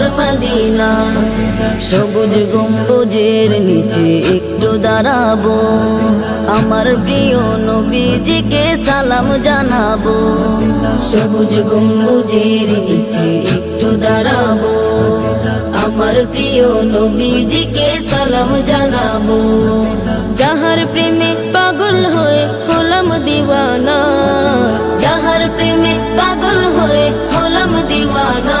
সোনার মদিনা, সবুজ গম্বুজের নিচে একটু দাঁড়াবো। আমার প্রিয় নবীজিকে সালাম জানাব। সবুজ গম্বুজের নিচে একটু দাঁড়াবো। আমার প্রিয় নবীজিকে সালাম জানাব। যাহার প্রেমে পাগল হয়ে হলাম দিওয়ানা, যাহার প্রেমে পাগল হয়ে হলাম দিওয়ানা।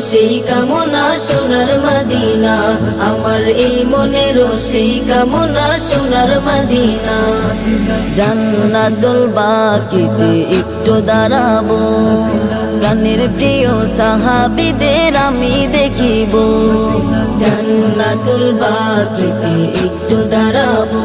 সেই কামনা সোনার মদিনা। আমার এই মনের সেই কামনা সোনার মদিনা। জান্নাতুল বাকিতে একটু দাঁড়াবো। গানের প্রিয় সাহাবিদের আমি দেখিব। জান্নাতুল বাকিতে একটু দাঁড়াবো।